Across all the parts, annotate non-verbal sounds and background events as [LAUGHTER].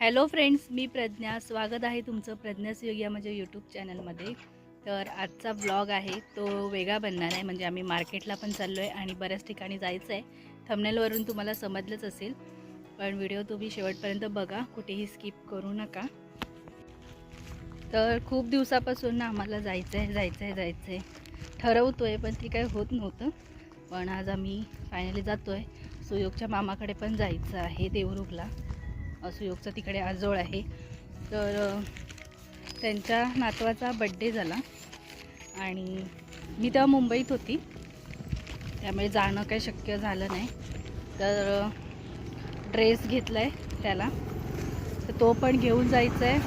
Hello friends मी प्रज्ञा. स्वागत आहे तुमचं प्रज्ञास योग या माझ्या यूट्यूब चॅनलमध्ये तर आजचा ब्लॉग आहे तो वेगळा बनणार आहे. म्हणजे आम्ही मार्केटला पण चाललो आहे आणि बऱ्याच ठिकाणी जायचं आहे थमनेलवरून तुम्हाला समजलंच असेल. पण व्हिडिओ तुम्ही शेवटपर्यंत बघा कुठेही स्किप करू नका. तर खूप दिवसापासून ना आम्हाला जायचं आहे जायचं आहे जायचं आहे ठरवतो आहे पण ते काही होत नव्हतं. पण आज आम्ही फायनली जातो आहे सुयोगच्या मामाकडे पण जायचं आहे देवरुखला. सुयोगचा तिकडे आजोळ आहे. तर त्यांच्या नातवाचा बड्डे झाला. आणि मी तेव्हा मुंबईत होती. त्यामुळे जाणं काही शक्य झालं नाही. तर ड्रेस घेतला आहे त्याला. तर तो पण घेऊन जायचा आहे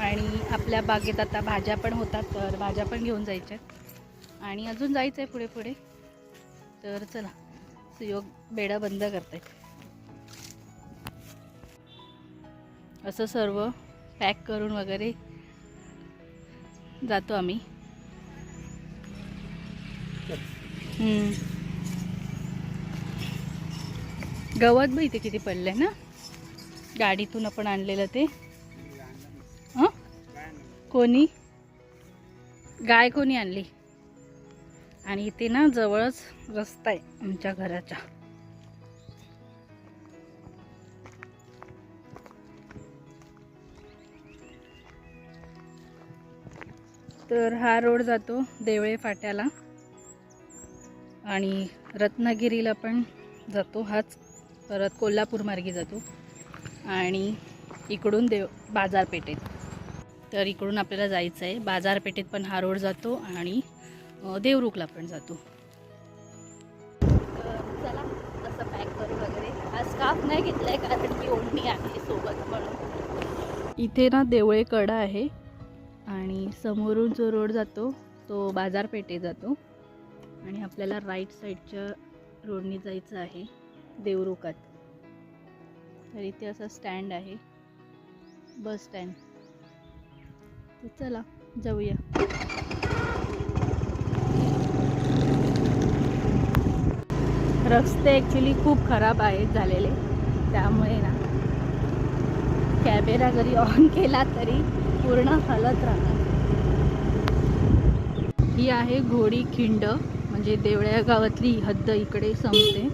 आणि आपल्या बागेत आता भाज्या पण होतात तर भाज्या पण घेऊन जायच्या आहेत आणि अजून जायचं आहे पुढे पुढे. तर चला सुयोग बेडा बंद करताय असं सर्व पॅक करून वगैरे जातो आम्ही. गवत बी इथे किती पडलंय ना? गाडीतून आपण आणलेलं ते. हं? कोणी? गाय कोणी आणली? आणि इथे ना जवळच रस्ता आहे आमच्या घराच्या. तर हा रोड जातो देवळे फाट्याला. आणि रत्नागिरीला पण जातो हाच. परत कोल्हापूर मार्गे जातो. आणि इकडून देव बाजारपेठेत. तर इकडून आपल्याला जायचं आहे बाजारपेठेत पण हा रोड जातो आणि देवरुखला पण जातो. चला असं पॅक करू वगैरे. हा स्कार्फ नाही घेतलाय कारण की ओढणी आहे सोबत म्हणून. इथे ना देवळे कडा आहे. आणि समोरून जो रोड जातो तो बाजारपेठे जातो. आणि आपल्याला राईट साईडच्या रोडनी जायचं आहे देवरुखात. तर इथे असं स्टँड आहे बस स्टँड तर चला जाऊया. रस्ते ॲक्च्युली खूप खराब आहेत झालेले. त्यामुळे ना कॅमेरा जरी ऑन केला तरी पूर्ण हलत राहणार. ही आहे घोडी खिंड म्हणजे देवळ्या गावातली हद्द इकडे संपते.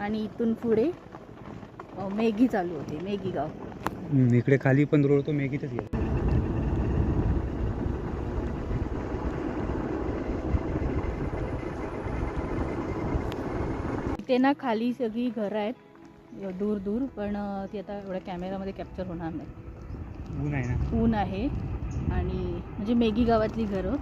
आणि इथून पुढे मेघी चालू होते मेघी गाव. इकडे खाली पण रोड तो गेला इथे ना खाली सगळी घरं आहेत. दूर दूर पण ती आता एवढ्या कॅमेरामध्ये कॅप्चर होणार नाही. ऊन आहे ना? ऊन आहे. आणि म्हणजे मेगी गावातली घरं.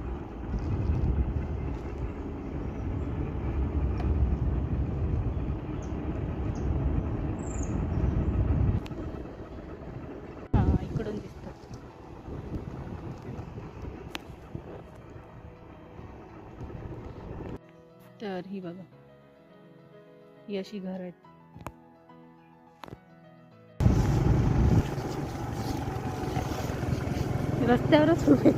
हां तर ही बघा. ही अशी घर आहेत. रस्त्यावरच उभे.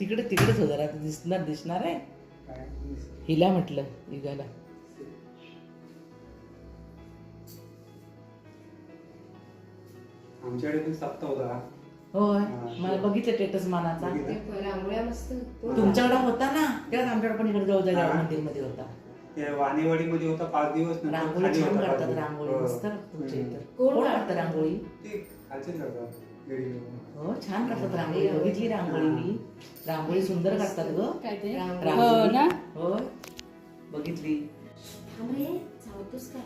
तिकडे तिकडेच होणार दिसणार दिसणार आहे? हिला म्हटलं युगाला आमच्याकडे पण सप्ताह होता होय हा. मला बघितलं स्टेटस मानाचा बघितलं. रांगोळ्या मस्त तुमच्याकडे होता ना तेव्हा आमच्याकडे पण इकडे जवळ हा. मंदिरमध्ये होता ते वाणेवाडीमध्ये होता पाच दिवस नंतर रांगोळी खाली छान होता पाच रांगोळी दिवस. मस्त तुमच्या कोण कोण काढतं? रांगोळी ते खालचेच करतात. हो छान काढतात रांगोळी. बघितली रांगोळी मी. रांगोळी सुंदर काढतात ग. काय ते. हो ना? होय बघितली. थांब रे चावतोस काय?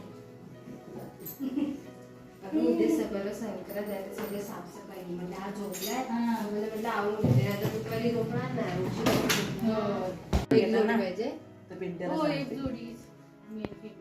अगं उद्या सगळं साफसफाई. म्हणजे आज झोपलाय. हा. मला म्हटलं आवरून घेते. आता दुपारी झोपणार नाही. उशिरा हो. झोपणार. एक जोडी. पाहिजे तर पिंट्याला हो एक सांगते. जोडी. हा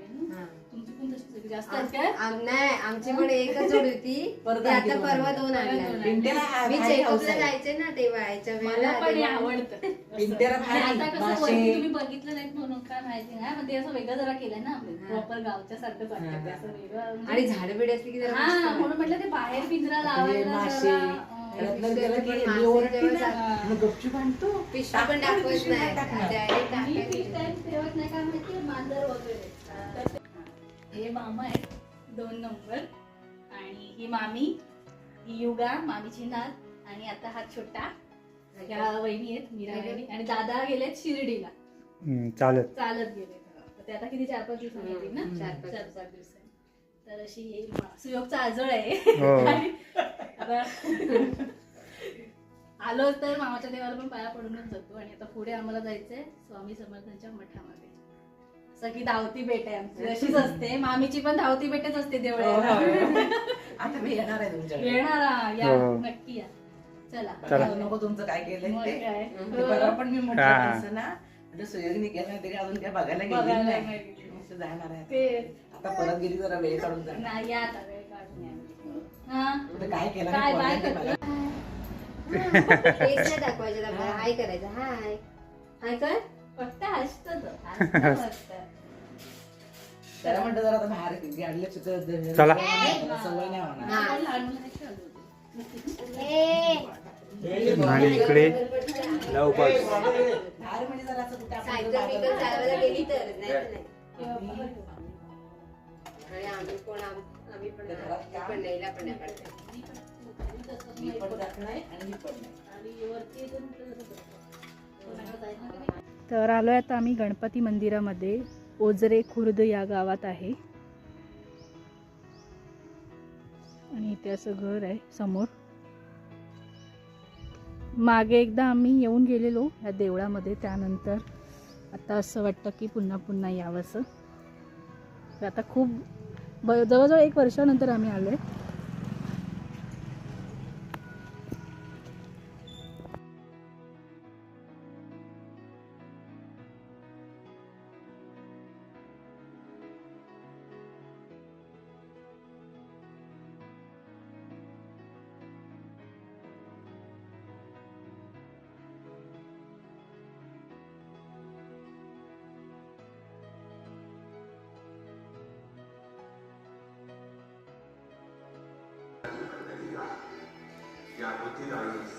जास्त आहेत काय आम- नाही आमची पण एकच जोडी होती. [LAUGHS] परत ती आणखी आता दोन परवा आणल्या. दोन आणल्या मी भारी चेकअपला आहे. जायचे ना तेव्हा याच्या मला वेळेला पण हे तेव्हा- आवडतं. [LAUGHS] आणि भारी, आता कसं मासे. वरती तुम्ही बघितलं नाही म्हणून काय माहिती नाही. पण ते असं वेगळं जरा केलंय ना. आपलं प्रॉपर गावच्या सारखंच वाटतं ते असं वेगळं. म्हणजे- आणि झाड बिड असली की जरा हा मस्त. वाटतं. म्हणून म्हटलं ते बाहेर पिंजरा हे लावायला मासे जरा, अं, घरातलं गेलं की पण मी ओरडते मासे ना, जेव्हा मग गपचूप आणतो. पिशवी पण टाकणार, दाखवत पिशवी नाही. टाकणार. Direct मी टाकायची. fish tank ठेवत नाही का माहिती मांजर वगैरे. तर ते- हे मामा आहेत. दोन नंबर. आणि ही मामी ही युगा मामीची नात. आणि आता हा छोटा. ह्या वहिनी आहेत मीरा वहिनी. आणि दादा गेलेत शिर्डीला. हम्म, चालत चालत गेले. तर ते आता किती चार पाच दिवसांनी येतील ना? चार चार पाच पाच चार दिवसांनी. तर अशी येईल मा- सुयोगचा आजोळ आहे. हो. [LAUGHS] आणि आता आलो तर मामाच्या देवाला पण पाया पडूनच जातो. आणि आता पुढे आम्हाला जायचंय स्वामी समर्थांच्या मठामध्ये की धावती भेट आहे आमची अशीच असते. मामीची पण धावती भेटच असते हो, देवळाला हो. आता मी येणार आहे तुमच्याकडे. येणार हा, या हो. नक्की या. चला. नको तुमचं काय केलंय ते. परवा पण मी म्हटलं हा. तसं ना सुयोगनी तरी अजून काय बघायला गेली नाही. जाणार आहे ते आता परत गेली जरा वेळ काढून जाणार नाही या आता वेळ काढून या. हा? काय केलं काय बाय [LAUGHS] दाखवायचे हाय करायचं. हाय. हाय कर. फक्त हसतो तो हसतो फक्त. त्याला म्हणतो जरा आता बाहेर गाडीला चित्र चला. सवय नाही होणार. हा. आपण लहान मुलांची चालू होती. आणि इकडे लवकर. बाहेर म्हणजे जरा असं कुठे आपण सायकल बाहेर बिकल चालवायला गेली तर. नाही तर नाही. आणि आम्ही कोण आम- आम्ही पण मी पण नाही हिला पण नाही पाठवत. मी पण जात नाही आणि मी पण नाही. आणि वरती येतो. कोणाकडे जायचं? तर आलो आहे आता आम्ही गणपती मंदिरामध्ये. ओजरे खुर्द या गावात आहे. आणि इथे असं घर आहे समोर. मागे एकदा आम्ही येऊन गेलेलो या देवळामध्ये त्यानंतर आता असं वाटतं की पुन्हा पुन्हा यावंसं. तर आता खूप ब जवळजवळ एक वर्षानंतर आम्ही आलो आहे qui est à côté d'un.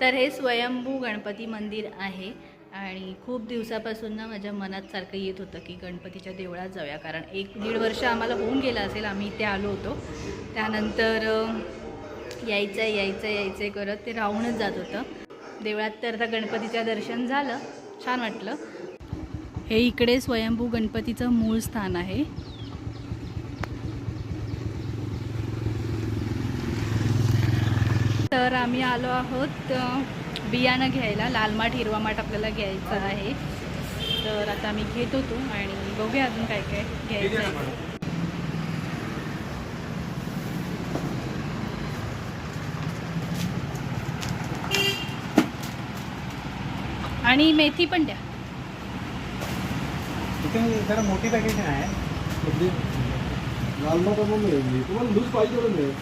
तर हे स्वयंभू गणपती मंदिर आहे आणि खूप दिवसापासून ना माझ्या मनात सारखं येत होतं की गणपतीच्या देवळात जाऊया. कारण एक दीड वर्ष आम्हाला होऊन गेलं असेल आम्ही इथे आलो होतो. त्यानंतर यायचं यायचं यायचं आहे करत ते राहूनच जात होतं. देवळात तर आता गणपतीचं दर्शन झालं. छान वाटलं. हे इकडे स्वयंभू गणपतीचं मूळ स्थान आहे. तर आम्ही आलो आहोत बियाणं घ्यायला. लाल माठ हिरवा माठ आपल्याला घ्यायचं आहे. तर आता आम्ही घेत होतो आणि बघूया अजून काय काय घ्यायचं आहे आणि मेथी पण द्या. जरा मोठी पॅकेज आहे. तुम्हाला लूज पाहिजे मिळेल.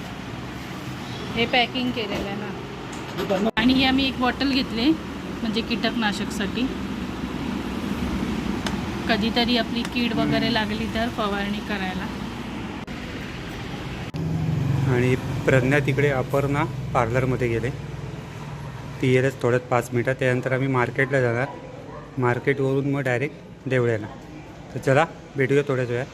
हे पॅकिंग केलेलं आहे ना. आणि ही आम्ही एक बॉटल घेतली म्हणजे कीटकनाशकसाठी. कधीतरी आपली कीड वगैरे लागली तर फवारणी करायला. आणि प्रज्ञा तिकडे अपर्णा पार्लरमध्ये गेले. ती येतच थोड्यात पाच मिनटात त्यानंतर आम्ही मार्केटला जाणार. मार्केटवरून मग डायरेक्ट देवळ्याला. तर चला भेटूया थोड्याच वेळात.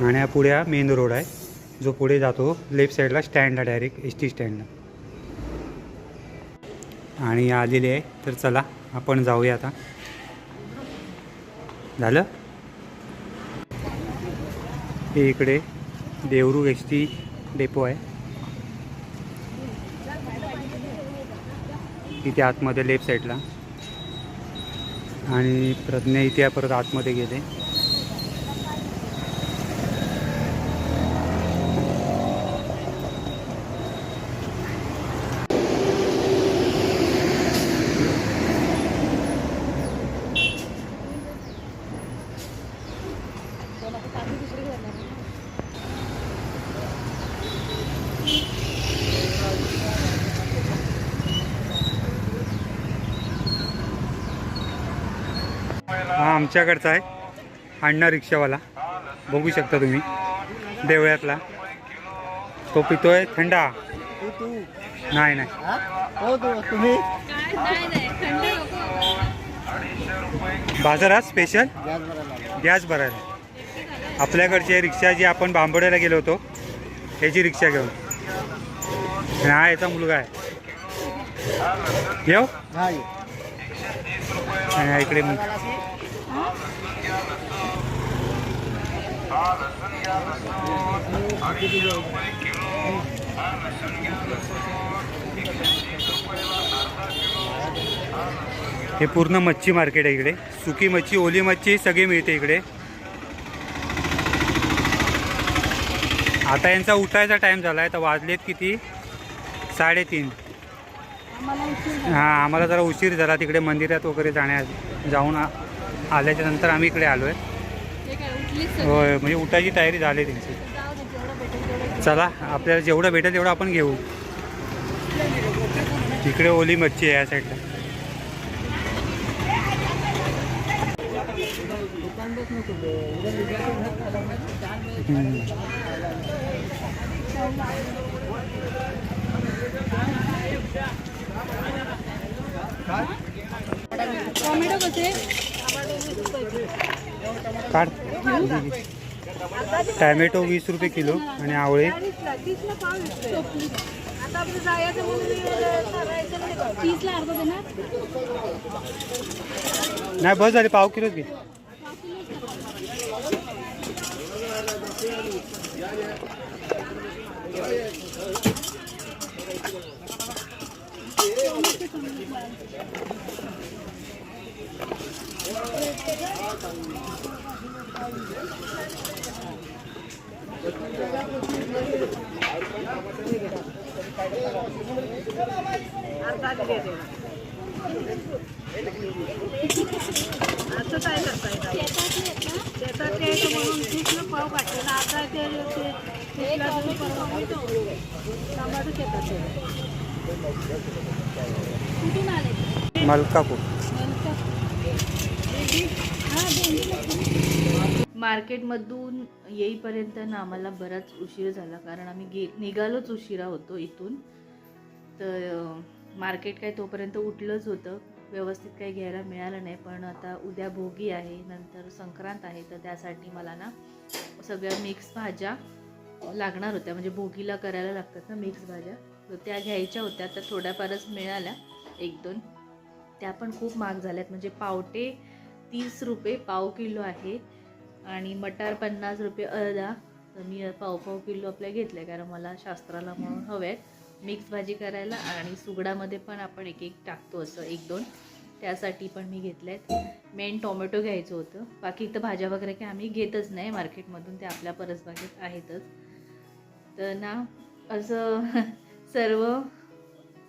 आणि हा पुढे हा मेन रोड आहे. जो पुढे जातो लेफ्ट साईडला स्टँडला डायरेक्ट एस टी स्टँडला आणि आलेले आहे तर चला आपण जाऊया आता. झालं? हे इकडे देवरू एस टी डेपो आहे. इथे आतमध्ये लेफ्ट साईडला आणि प्रज्ञा इथे परत आतमध्ये गेले. आमच्याकडचा आहे अण्णा रिक्षावाला. बघू शकता तुम्ही. देवळ्यातला. तो पितोय थंडा. नाही नाही. बाजारात स्पेशल गॅस भरायला आपल्याकडची रिक्षा जी आपण बांबोड्याला गेलो होतो त्याची रिक्षा घेऊन. हा याचा मुलगा आहे. येऊ? आणि इकडे मु- हे पूर्ण मच्छी मार्केट आहे इकडे. सुकी मच्छी ओली मच्छी सगळी मिळते इकडे. आता यांचा उठायचा टाईम झाला आहे तर वाजलेत किती? साडेतीन. हां आम्हाला जरा उशीर झाला तिकडे मंदिरात वगैरे जाण्यात जाऊन आल्याच्यानंतर आम्ही इकडे आलो आहे होय म्हणजे उठायची तयारी झाली त्यांची. चला आपल्याला जेवढं भेटेल तेवढं आपण घेऊ. इकडे ओली मच्छी आहे या साईडला टोमॅटो कसे काढ. टॅमॅटो वीस रुपये किलो आणि आवळे. नाही बस झाली पाव किलोच घे. कुठून आले? मलकापूर. मार्केटमधून येईपर्यंत ना आम्हाला बराच उशीर झाला. कारण आम्ही गे निघालोच उशिरा होतो इथून. तर मार्केट काय तोपर्यंत उठलंच होतं. व्यवस्थित काही घ्यायला मिळालं नाही पण आता उद्या भोगी आहे नंतर संक्रांत आहे तर त्यासाठी मला ना सगळ्या मिक्स भाज्या लागणार होत्या. म्हणजे भोगीला करायला लागतात ना मिक्स भाज्या. तर त्या घ्यायच्या होत्या तर थोड्याफारच मिळाल्या. एक दोन. त्या पण खूप महाग झाल्यात. म्हणजे पावटे तीस रुपये पाव किलो आहे. आणि मटार पन्नास रुपये अर्धा. तर मी पाव पाव किलो आपल्या घेतल्या कारण मला शास्त्राला म्हणून हव्या आहेत. मिक्स भाजी करायला आणि सुगडामध्ये पण आपण एक एक टाकतो असं एक दोन. त्यासाठी पण मी घेतले आहेत मेन टोमॅटो घ्यायचं होतं. बाकी तर भाज्या वगैरे काही आम्ही घेतच नाही मार्केटमधून ते आपल्या परसबागेत आहेतच. तर ना असं [LAUGHS] सर्व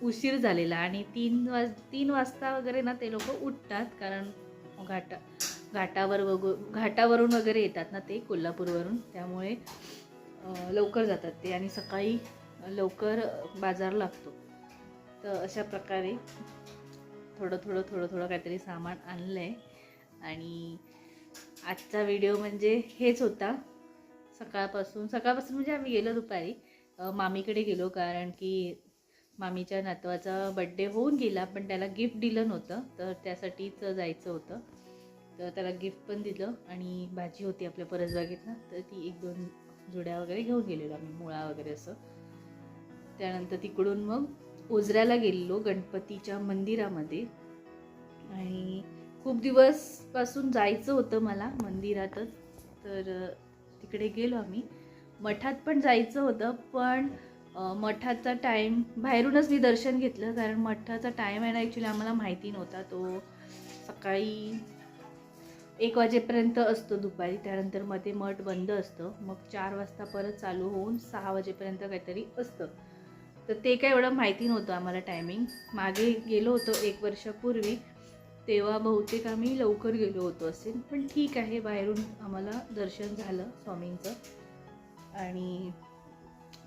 उशीर झालेला आणि तीन वाज तीन वाजता वगैरे ना ते लोक उठतात कारण घाटा घाटावर वग घाटावरून वगैरे येतात ना ते कोल्हापूरवरून. त्यामुळे लवकर जातात ते. आणि सकाळी लवकर बाजार लागतो. तर अशा प्रकारे थोडं थोडं थोडं थोडं काहीतरी सामान आणलं आहे आणि आजचा व्हिडिओ म्हणजे हेच होता. सकाळपासून सकाळपासून म्हणजे आम्ही गेलो दुपारी. मामीकडे गेलो कारण की मामीच्या नातवाचा बड्डे होऊन गेला पण त्याला गिफ्ट दिलं नव्हतं. तर त्यासाठीच जायचं होतं. तर त्याला गिफ्ट पण दिलं आणि भाजी होती आपल्या परसबागेत ना तर ती एक दोन जुड्या वगैरे घेऊन गेलेलो आम्ही मुळा वगैरे असं. त्यानंतर तिकडून मग ओझऱ्याला गेलेलो गणपतीच्या मंदिरामध्ये. आणि खूप दिवसपासून जायचं होतं मला मंदिरातच तर तिकडे गेलो आम्ही. मठात पण जायचं होतं पण मठाचा टाईम बाहेरूनच मी दर्शन घेतलं कारण मठाचा टाईम आहे ना ॲक्च्युली आम्हाला माहिती नव्हता. तो सकाळी एक वाजेपर्यंत असतो दुपारी त्यानंतरमध्ये मठ बंद असतं. मग चार वाजता परत चालू होऊन सहा वाजेपर्यंत काहीतरी असतं. तर ते काय एवढं माहिती नव्हतं आम्हाला टायमिंग मागे गेलो होतो एक वर्षापूर्वी तेव्हा बहुतेक आम्ही लवकर गेलो होतो असेल पण ठीक आहे बाहेरून आम्हाला दर्शन झालं स्वामींचं. आणि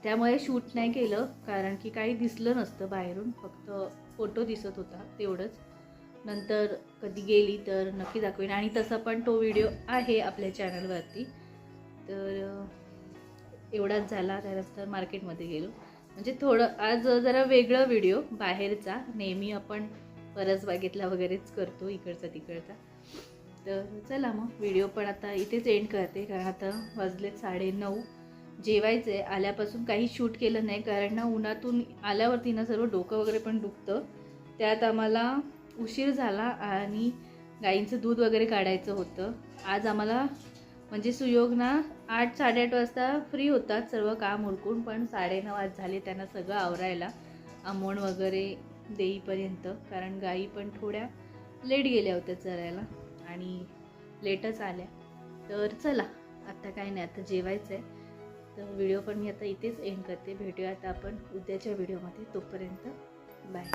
त्यामुळे शूट नाही केलं कारण की काही दिसलं नसतं बाहेरून. फक्त फोटो दिसत होता तेवढंच. नंतर कधी गेली तर नक्की दाखवेन. आणि तसा पण तो व्हिडिओ आहे आपल्या चॅनलवरती तर एवढाच झाला. त्यानंतर मार्केटमध्ये गेलो. म्हणजे थोडं आज जरा वेगळं व्हिडिओ बाहेरचा. नेहमी आपण परसबागेतला वगैरेच करतो इकडचा तिकडचा. तर चला मग व्हिडिओ पण आता इथेच एंड करते कारण आता वाजलेत साडे नऊ. जेवायचं आहे आल्यापासून काही शूट केलं नाही कारण ना उन्हातून आल्यावरती ना सर्व डोकं वगैरे पण दुखतं. त्यात आम्हाला उशीर झाला आणि गाईंचं दूध वगैरे काढायचं होतं. आज आम्हाला म्हणजे सुयोग ना आठ साडेआठ वाजता फ्री होतात सर्व काम उरकून पण साडेनऊ आज झाले त्यांना सगळं आवरायला आमोण वगैरे देईपर्यंत. कारण गाई पण थोड्या लेट गेल्या होत्या चरायला आणि लेटच आल्या. तर चला आता काय नाही आता जेवायचं आहे तर व्हिडिओ पण मी आता इथेच एंड करते. भेटूया आता आपण उद्याच्या व्हिडिओमध्ये तोपर्यंत बाय